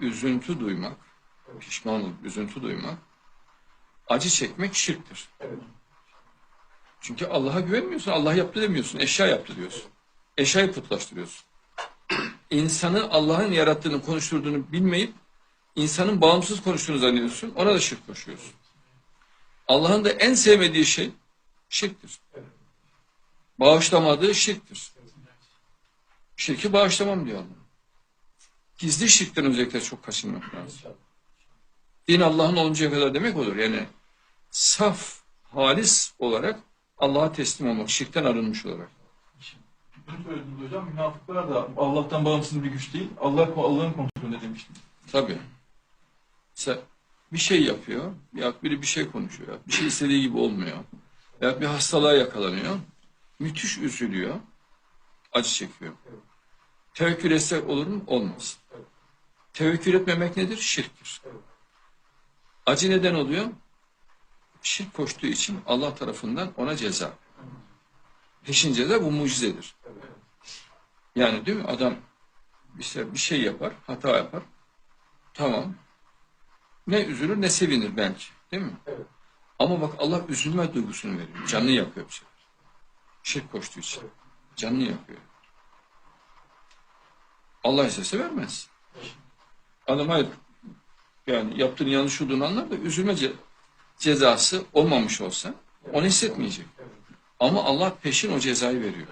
üzüntü duymak, pişman olup üzüntü duymak, acı çekmek şirktir. Evet. Çünkü Allah'a güvenmiyorsun, Allah yaptı demiyorsun, eşya yaptı diyorsun. Eşyayı putlaştırıyorsun. İnsanı Allah'ın yarattığını, konuşturduğunu bilmeyip, insanın bağımsız konuştuğunu zannediyorsun, ona da şirk koşuyorsun. Allah'ın da en sevmediği şey şirktir. Bağışlamadığı şirktir. Şirki bağışlamam diyor Allah. Gizli şirkten özellikle çok kaçınmak lazım. Din Allah'ın oluncaya kadar demek olur. Yani saf, halis olarak Allah'a teslim olmak, şirkten arınmış olarak. Söylediniz hocam. Münafıklar da Allah'tan bağımsız bir güç değil. Allah Allah'ın kontrolünde demiştiniz. Tabii. Mesela bir şey yapıyor, ya biri bir şey konuşuyor, bir şey istediği gibi olmuyor, ya bir hastalığa yakalanıyor, müthiş üzülüyor, acı çekiyor. Tevekkül etse olur mu? Olmaz. Tevekkül etmemek nedir? Şirktir. Acı neden oluyor? Şirk koştuğu için Allah tarafından ona ceza. Peşin ceza bu mucizedir. Yani değil mi? Adam işte bir şey yapar, hata yapar. Tamam. Ne üzülür ne sevinir belki. Değil mi? Evet. Ama bak Allah üzülme duygusunu veriyor. Canını yakıyor bir sefer. Şirk koştuğu için. Canını yakıyor. Allah istese vermez. Adam hayır yani yaptığın yanlış olduğunu anlar da üzülme ce- cezası olmamış olsa onu hissetmeyecek. Ama Allah peşin o cezayı veriyor.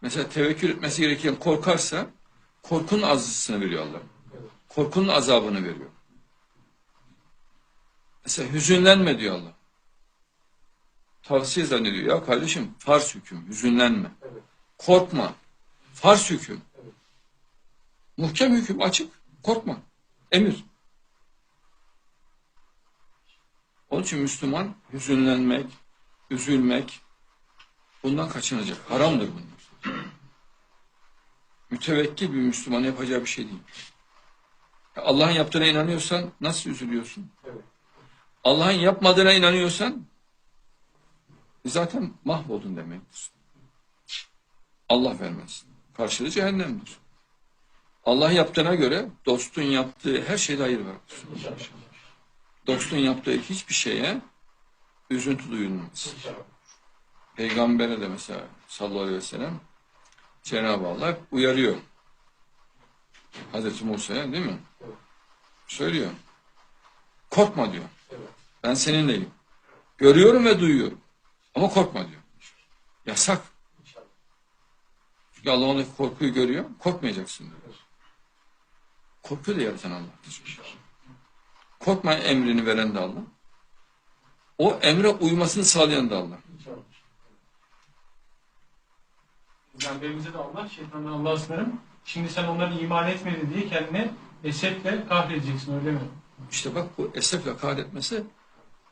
Mesela tevekkül etmesi gereken korkarsa korkunun azısını veriyor Allah. Korkunun azabını veriyor. Mesela hüzünlenme diyor Allah. Tavsiye zannediyor. Ya kardeşim farz hüküm, hüzünlenme. Korkma. Farz hüküm. Muhkem hüküm açık. Korkma. Emir. Onun için Müslüman hüzünlenmek, üzülmek bundan kaçınacak. Haramdır bunlar. Mütevekkil bir Müslüman yapacağı bir şey değil. Allah'ın yaptığına inanıyorsan nasıl üzülüyorsun? Evet. Allah'ın yapmadığına inanıyorsan zaten mahvoldun demektir. Allah vermez. Karşılığı cehennemdir. Allah yaptığına göre dostun yaptığı her şeyde hayır. İnşallah. Dostun yaptığı hiçbir şeye üzüntü duyulmaz. Peygamber'e de mesela sallallahu aleyhi ve sellem Cenab-ı Allah uyarıyor. Hazreti Musa'ya değil mi? Söylüyor. Korkma diyor. Ben seninleyim. Görüyorum ve duyuyorum. Ama korkma diyor. Yasak. Çünkü Allah ondaki korkuyu görüyor. Korkmayacaksın diyor. Korkuyu da yaratan Allah'tır. Korkma emrini veren de Allah. O emre uymasını sağlayan da Allah. Peygamberimize de Allah, şeytandan Allah'a sınırım. Şimdi sen onların iman etmedi diye kendine esefle kahredeceksin öyle mi? İşte bak bu esefle kahretmesi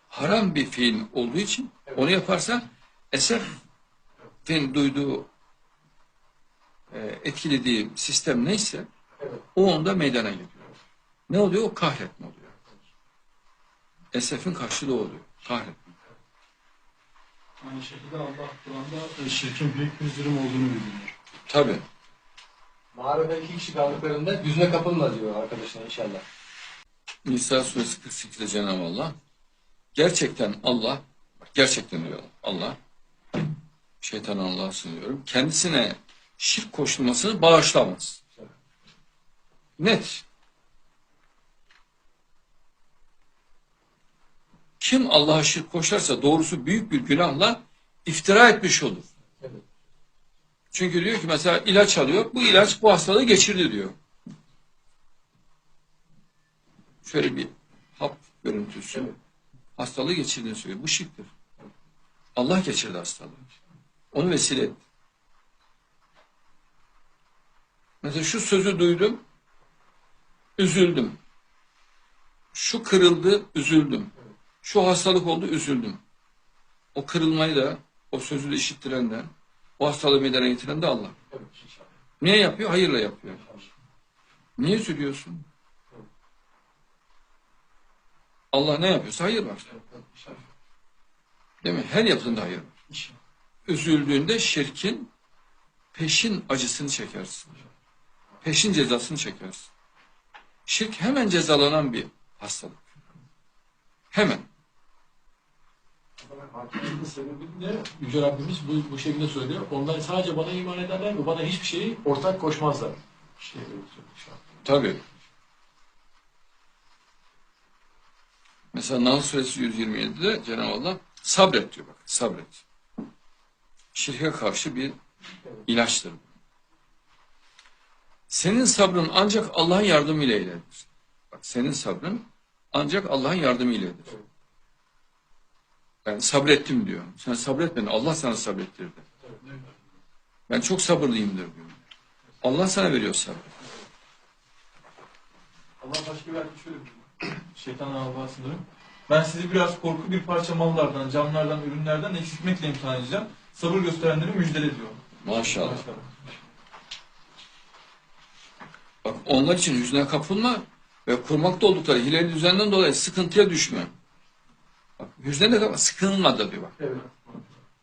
haram bir fiil olduğu için onu yaparsa esefin duyduğu e, etkilediği sistem neyse Evet. O onda meydana geliyor. Ne oluyor? O kahretme oluyor. Esefin karşılığı oluyor. Kahretme. Aynı şekilde Allah Kur'an'da şirkin büyük bir zulüm olduğunu bildiriyor. Tabi. Mağarada iki kişi kaldıklarında yüzüne kapılma diyor arkadaşlar inşallah. Nisa suresi 48'de Cenab-ı Allah gerçekten Allah gerçekten diyor Allah şeytan Allah'a sınıyorum kendisine şirk koşulmasını bağışlamaz. Net. Kim Allah'a şirk koşarsa doğrusu büyük bir günahla iftira etmiş olur. Evet. Çünkü diyor ki mesela ilaç alıyor. Bu ilaç bu hastalığı geçirdi diyor. Şöyle bir hap görüntüsü. Hastalığı geçirdiğini söylüyor. Bu şirktir. Allah geçirdi hastalığı. Onu vesile etti. Mesela şu sözü duydum. Üzüldüm. Şu kırıldı, üzüldüm. Şu hastalık oldu, üzüldüm. O kırılmayı da, o sözü de işittiren de, o hastalığı meydana getiren de Allah. Niye yapıyor? Hayırla yapıyor. Niye üzülüyorsun? Allah ne yapıyorsa hayır var. Değil mi? Her yaptığında hayır var. Üzüldüğünde şirkin peşin acısını çekersin. peşin cezasını çekersin. Şirk hemen cezalanan bir hastalık. Hemen. Hakimin sebebi ne? Yüce Rabbimiz bu, bu şekilde söylüyor. Onlar sadece bana iman ederler ve bana hiçbir şeyi ortak koşmazlar. İşte söylüyor şu an. Tabii. Mesela Nahl suresi 127'de Cenab-ı Allah sabret diyor bak sabret. Şirke karşı bir ilaçtır. bu. Senin sabrın ancak Allah'ın yardımıyla ilerler. Bak senin sabrın ancak Allah'ın yardımıyla ilerler. Ben sabrettim diyor. Sen sabretmedin. Allah sana sabrettirdi. Ben çok sabırlıyımdır diyor. Allah sana veriyor sabrı. Allah başka bir şöyle. Şeytanın Allah'a sınırım. Ben sizi biraz korku bir parça mallardan, camlardan, ürünlerden eksiltmekle imtihan edeceğim. Sabır gösterenleri müjdele diyor. Maşallah. Bak onlar için hüzne kapılma ve kurmakta oldukları hileli düzenden dolayı sıkıntıya düşme. Bak hüzne ne demek? Sıkılma da diyor bak. Evet.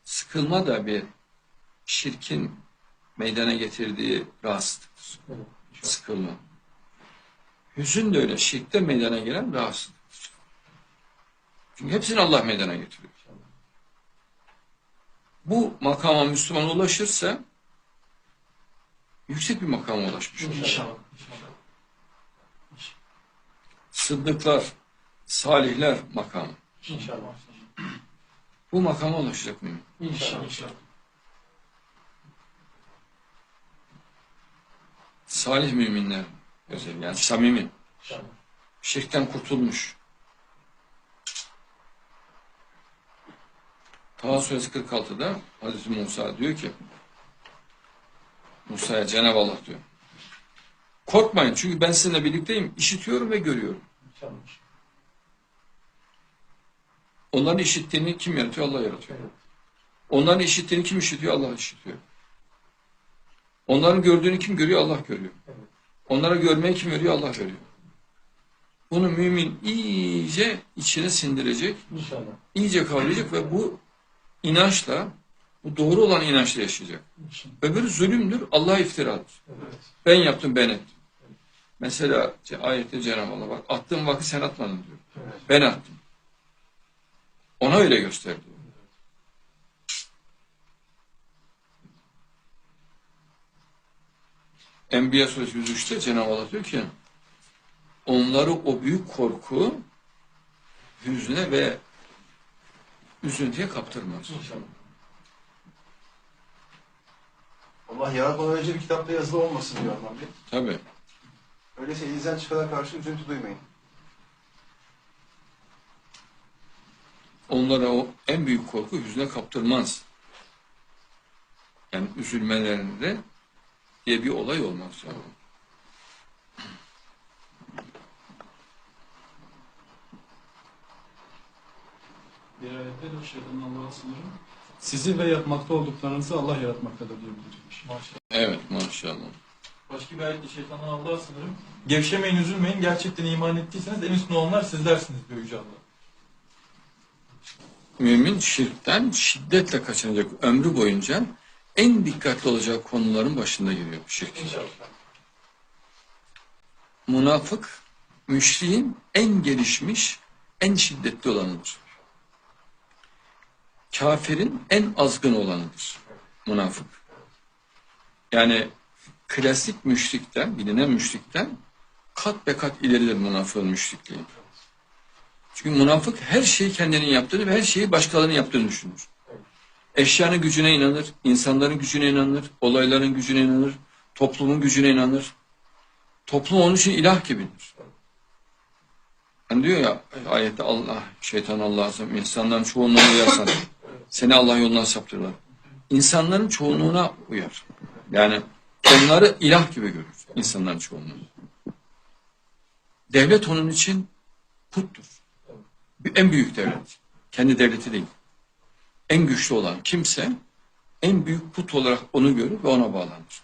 Sıkılma da bir şirkin meydana getirdiği rahatsızlıktır. Evet. Sıkılma. Hüzün de öyle şirkte meydana gelen rahatsızlıktır. Çünkü hepsini Allah meydana getiriyor. Bu makama Müslüman ulaşırsa yüksek bir makama ulaşmış olur. İnşallah. Sıddıklar, salihler makamı. İnşallah. Bu makama ulaşacak. İnşallah. İnşallah. Salih müminler özel yani samimi. İnşallah. Şirkten kurtulmuş. Taha suresi 46'da Hazreti Musa diyor ki Musa'ya Cenab-ı Allah diyor. Korkmayın çünkü ben sizinle birlikteyim. işitiyorum ve görüyorum. İnşallah. Onların işittiğini kim yaratıyor? Allah yaratıyor. Evet. Onların işittiğini kim işitiyor? Allah işitiyor. Onların gördüğünü kim görüyor? Allah görüyor. Evet. Onlara görmeyi kim veriyor? Allah veriyor. Bunu mümin iyice içine sindirecek, İnşallah. iyice kavrayacak ve bu inançla, bu doğru olan inançla yaşayacak. Öbürü zulümdür, Allah'a iftiradır. Evet. Ben yaptım, ben ettim. Mesela ce- ayette Cenab-ı Allah bak, attığım vakı sen atmadın diyor. Evet. Ben attım. Ona öyle göster diyor. Enbiya suresi 103'te Cenab-ı Allah diyor ki onları o büyük korku hüzne ve üzüntüye kaptırmaz. İnşallah. Allah yaratmadan önce bir kitapta yazılı olmasın diyor Adnan Bey. Tabi. Öyleyse elinizden çıkana karşı üzüntü duymayın. Onlara o en büyük korku hüzne kaptırmaz. Yani üzülmelerinde diye bir olay olmaz. Yani. Bir ayette de şeytanın Allah'a sınırım. Sizi ve yapmakta olduklarınızı Allah yaratmaktadır diye bildirilmiş. Maşallah. Evet maşallah. Başka bir ayette şeytanın Allah'a sınırım. Gevşemeyin, üzülmeyin. Gerçekten iman ettiyseniz en üstün olanlar sizlersiniz diyor Yüce Allah. Mümin şirkten şiddetle kaçınacak ömrü boyunca en dikkatli olacak konuların başında geliyor şirk. İnşallah. Münafık, müşriğin en gelişmiş, en şiddetli olanıdır. Kafirin en azgın olanıdır. Münafık. Yani klasik müşrikten, bilinen müşrikten kat be kat ileridir münafığın müşrikliği. Çünkü münafık her şeyi kendinin yaptığını ve her şeyi başkalarının yaptığını düşünür. Eşyanın gücüne inanır, insanların gücüne inanır, olayların gücüne inanır, toplumun gücüne inanır. Toplum onun için ilah gibidir. Hani diyor ya ayette Allah, şeytan Allah'a insanların çoğunluğuna uyarsan seni Allah yoluna saptırırlar. İnsanların çoğunluğuna uyar. Yani onları ilah gibi görür insanların çoğunluğu. Devlet onun için puttur. En büyük devlet. Kendi devleti değil. En güçlü olan kimse en büyük put olarak onu görür ve ona bağlanır.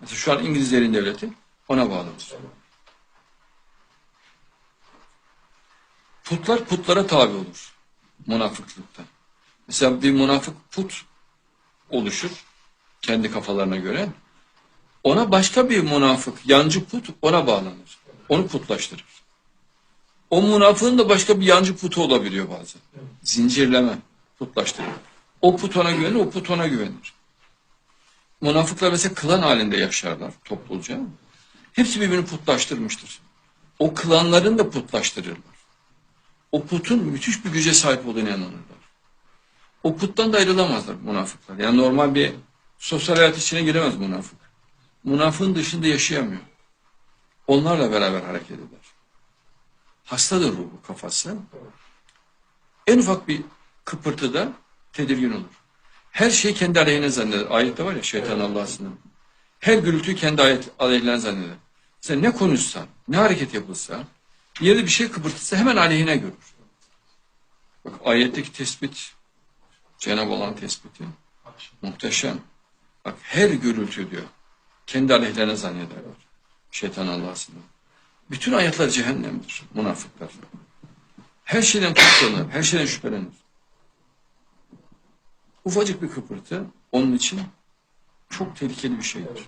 Mesela şu an İngilizlerin devleti ona bağlıdır. Putlar putlara tabi olur. Münafıklıkta. Mesela bir münafık put oluşur kendi kafalarına göre. Ona başka bir münafık, yancı put ona bağlanır. Onu putlaştırır. O münafığın da başka bir yancı putu olabiliyor bazen. Zincirleme, putlaştırır. O put ona güvenir, o put ona güvenir. Münafıklar mesela klan halinde yaşarlar toplulca. Hepsi birbirini putlaştırmıştır. O klanların da putlaştırırlar. O putun müthiş bir güce sahip olduğunu inanırlar. O puttan da ayrılamazlar münafıklar. Yani normal bir sosyal hayat içine giremez münafık. Münafığın dışında yaşayamıyor. Onlarla beraber hareket eder. Hastadır ruhu kafası. En ufak bir kıpırtıda tedirgin olur. Her şey kendi aleyhine zanneder. Ayette var ya şeytan Allah'a sınır. Her gürültüyü kendi ayet, aleyhine zanneder. Sen ne konuşsan, ne hareket yapılsa, bir yerde bir şey kıpırtırsa hemen aleyhine görür. Bak ayetteki tespit, Cenab-ı Allah'ın tespiti muhteşem. Bak her gürültü diyor. Kendi aleyhlerine zannederler. Şeytan Allah'a sınır. Bütün ayetler cehennemdir. Münafıklar. Her şeyden kutlanır, her şeyden şüphelenir. Ufacık bir kıpırtı onun için çok tehlikeli bir şeydir.